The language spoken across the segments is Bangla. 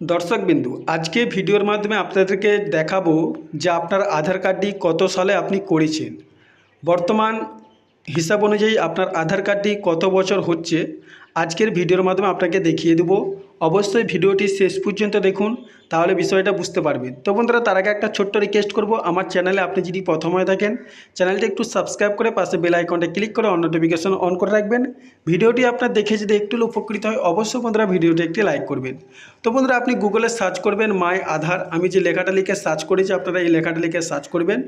দর্শকবিন্দু আজকে ভিডিওর মাধ্যমে আপনাদেরকে দেখাবো যে আপনার আধার কার্ডটি কত সালে আপনি করেছেন। বর্তমান হিসাব অনুযায়ী আপনার আধার কার্ডটি কত বছর হচ্ছে, আজকের ভিডিওর মাধ্যমে আপনাকে দেখিয়ে দেবো। অবশ্যই ভিডিওটি শেষ পর্যন্ত দেখুন, তাহলে বিষয়টা বুঝতে পারবেন। তো বন্ধুরা, তার আগে একটা ছোট্ট রিকোয়েস্ট করব, আমার চ্যানেলে আপনি যদি প্রথম হয়ে থাকেন চ্যানেলটি একটু সাবস্ক্রাইব করে পাশে বেল আইকনটা ক্লিক করে অন নোটিফিকেশন অন করে রাখবেন। ভিডিওটি আপনার দেখে যদি একটু উপকৃত হয়, অবশ্যই বন্ধুরা ভিডিওটি একটি লাইক করবেন। তো বন্ধুরা, আপনি গুগলে সার্চ করবেন মাই আধার। আমি যে লেখাটা লিখে সার্চ করেছি, আপনারা এই লেখাটা লিখে সার্চ করবেন।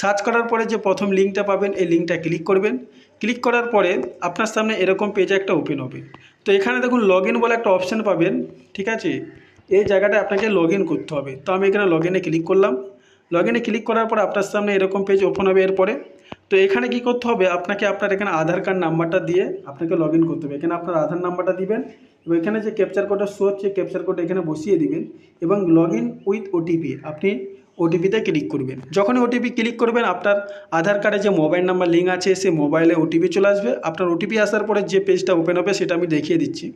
সার্চ করার পরে যে প্রথম লিঙ্কটা পাবেন, এই লিঙ্কটা ক্লিক করবেন। ক্লিক করার পরে আপনার সামনে এরকম পেজ একটা ওপেন হবে। তো এখানে দেখুন লগ বলে একটা অপশান পাবেন, ঠিক আছে? এই জায়গাটা আপনাকে লগ করতে হবে। তো আমি এখানে লগ ক্লিক করলাম। লগ ক্লিক করার পর আপনার সামনে এরকম পেজ ওপেন হবে এরপরে। তো এখানে কি করতে হবে? আপনাকে আপনার এখানে আধার কার্ড নাম্বারটা দিয়ে আপনাকে লগ করতে হবে। এখানে আপনার আধার নাম্বারটা দিবেন এবং এখানে যে ক্যাপচার কোডটা শো হচ্ছে ক্যাপচার কোড এখানে বসিয়ে দিবেন এবং লগ ইন উইথ ওটিপি আপনি ওটিপিতে ক্লিক করবেন। যখনই ওটিপি ক্লিক করবেন, আপনার আধার কার্ডে যে মোবাইল নাম্বার লিঙ্ক আছে, সে মোবাইলে ওটিপি চলে আসবে। আপনার ওটিপি আসার পরে যে পেজটা ওপেন হবে, সেটা আমি দেখিয়ে দিচ্ছি।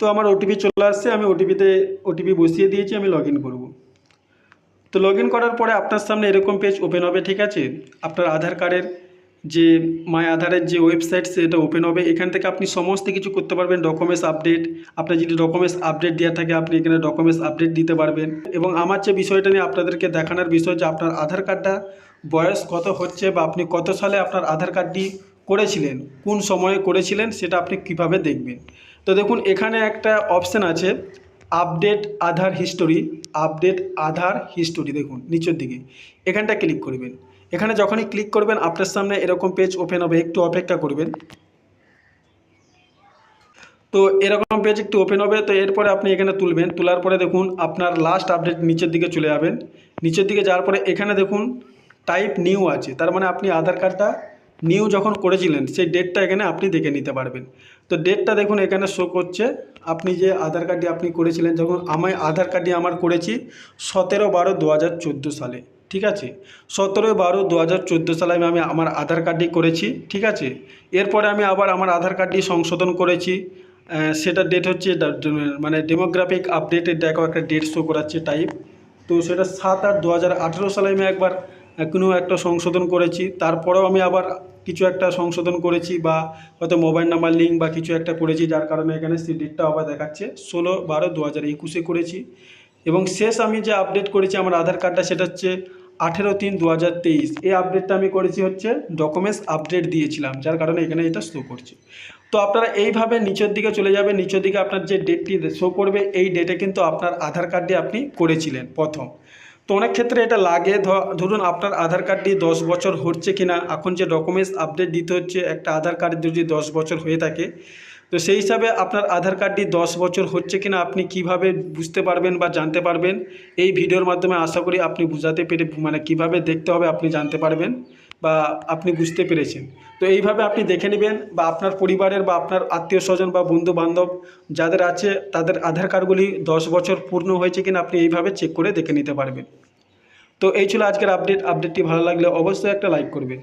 তো আমার ওটিপি চলে আসছে, আমি ওটিপিতে ওটিপি বসিয়ে দিয়েছি, আমি লগ ইন করব। তো লগ করার পরে আপনার সামনে এরকম পেজ ওপেন হবে, ঠিক আছে? আপনার আধার কার্ডের যে মাই আধারের যে ওয়েবসাইট সেটা ওপেন হবে। এখান থেকে আপনি সমস্ত কিছু করতে পারবেন ডকুমেন্টস আপডেট আপনার যদি ডকুমেন্টস আপডেট দেওয়া থাকে, আপনি এখানে ডকুমেন্টস আপডেট দিতে পারবেন। এবং আমার যে বিষয়টা নিয়ে আপনাদেরকে দেখানোর বিষয় যে আপনার আধার কার্ডটা বয়স কত হচ্ছে বা আপনি কত সালে আপনার আধার কার্ডটি করেছিলেন, কোন সময়ে করেছিলেন, সেটা আপনি কীভাবে দেখবেন? তো দেখুন, এখানে একটা অপশান আছে update Aadhaar history update Aadhaar history দেখুন, নিচের দিকে। এখানটা ক্লিক করবেন। এখানে যখনই ক্লিক করবেন, আপনার সামনে এরকম পেজ ওপেন হবে। একটু অপেক্ষা করবেন। তো এরকম পেজ একটু ওপেন হবে, তো এরপরে আপনি এখানে তুলবেন। তোলার পরে দেখুন, আপনার লাস্ট আপডেট নিচের দিকে চলে যাবেন। নিচের দিকে যাওয়ার পরে এখানে দেখুন টাইপ নিউ আছে। তার মানে আপনি আধার কার্ডটা নিউ যখন করেছিলেন, সেই ডেটটা এখানে আপনি দেখে নিতে পারবেন। তো ডেটটা দেখুন, এখানে শো করছে। আপনি যে আধার কার্ডটি আপনি করেছিলেন, যখন আমি আধার কার্ডটি আমার করেছি, সতেরো বারো দু সালে। ঠিক আছে? সতেরো বারো দু হাজার চোদ্দ সালে আমি আমি আমার আধার কার্ডটি করেছি, ঠিক আছে? এরপরে আমি আবার আমার আধার কার্ডটি সংশোধন করেছি। সেটা ডেট হচ্ছে মানে ডেমোগ্রাফিক আপডেটের দেখো, একটা ডেট শো করাচ্ছে টাইপ তো সেটা সাত আট দু হাজার আঠেরো সালে আমি একবার কোনো একটা সংশোধন করেছি। তারপরেও আমি আবার কিছু একটা সংশোধন করেছি বা হয়তো মোবাইল নাম্বার লিঙ্ক বা কিছু একটা করেছি, যার কারণে এখানে সেই ডেটটা আবার দেখাচ্ছে। ষোলো বারো দু হাজার একুশে করেছি। এবং শেষ আমি যে আপডেট করেছি আমার আধার কার্ডটা, সেটা হচ্ছে আঠেরো তিন দু হাজার তেইশ। এই আপডেটটা আমি করেছি হচ্ছে ডকুমেন্টস আপডেট দিয়েছিলাম, যার কারণে এখানে এটা শো করছে। তো আপনারা এইভাবে নিচের দিকে চলে যাবেন, নিচের দিকে আপনার যে ডেটটি শো করবে, এই ডেটে কিন্তু আপনার আধার কার্ডটি আপনি করেছিলেন প্রথম। তো অনেক ক্ষেত্রে এটা লাগে ধরুন আপনার আধার কার্ডটি দশ বছর হচ্ছে কিনা, এখন যে ডকুমেন্টস আপডেট দিতে হচ্ছে, একটা আধার কার্ড যদি দশ বছর হয়ে থাকে তো সেই হিসাবে আপনার আধার কার্ডটি দশ বছর হচ্ছে কিনা আপনি কীভাবে বুঝতে পারবেন বা জানতে পারবেন, এই ভিডিওর মাধ্যমে আশা করি আপনি বুঝাতে পেরে মানে কীভাবে দেখতে হবে আপনি জানতে পারবেন বা আপনি বুঝতে পেরেছেন। তো এইভাবে আপনি দেখে নেবেন বা আপনার পরিবারের বা আপনার আত্মীয় স্বজন বা বন্ধু বান্ধব যাদের আছে তাদের আধার কার্ডগুলি দশ বছর পূর্ণ হয়েছে কিনা আপনি এইভাবে চেক করে দেখে নিতে পারবেন। তো এই ছিল আজকের আপডেট। আপডেটটি ভালো লাগলে অবশ্যই একটা লাইক করবেন।